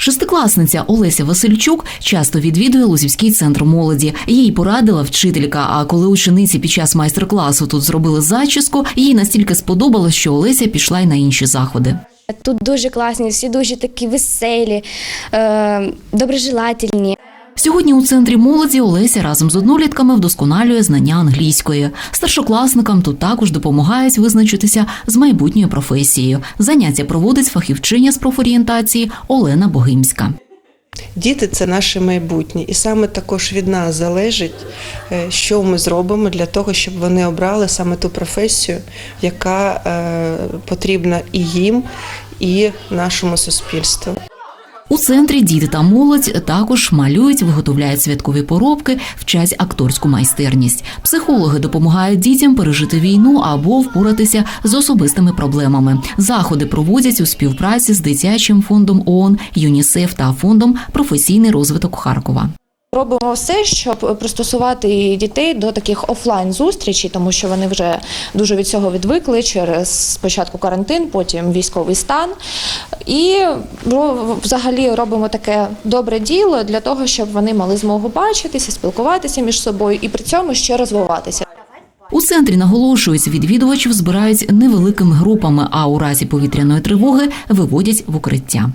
Шестикласниця Олеся Васильчук часто відвідує Лузівський центр молоді. Їй порадила вчителька. А коли учениці під час майстер-класу тут зробили зачіску, їй настільки сподобалось, що Олеся пішла й на інші заходи. Тут дуже класні, всі дуже такі веселі, е, доброжелательні. Сьогодні у центрі молоді Олеся разом з однолітками вдосконалює знання англійської. Старшокласникам тут також допомагають визначитися з майбутньою професією. Заняття проводить фахівчиня з профорієнтації Олена Богимська. Діти це наше майбутнє, і саме також від нас залежить, е, що ми зробимо для того, щоб вони обрали саме ту професію, яка е, потрібна і їм, і нашому суспільству. У центрі діти та молодь також малюють, виготовляють святкові поробки, вчать акторську майстерність. Психологи допомагають дітям пережити війну або впоратися з особистими проблемами. Заходи проводять у співпраці з дитячим фондом ООН, ЮНІСЕФ та фондом професійний розвиток Харкова. Робимо все, щоб пристосувати дітей до таких офлайн зустрічей, тому що вони вже дуже від цього відвикли через спочатку карантин, потім військовий стан. І взагалі робимо таке добре діло для того, щоб вони мали змогу бачитися, спілкуватися між собою і при цьому ще розвиватися. У центрі наголошують, відвідувачів збирають невеликими групами, а у разі повітряної тривоги виводять в укриття.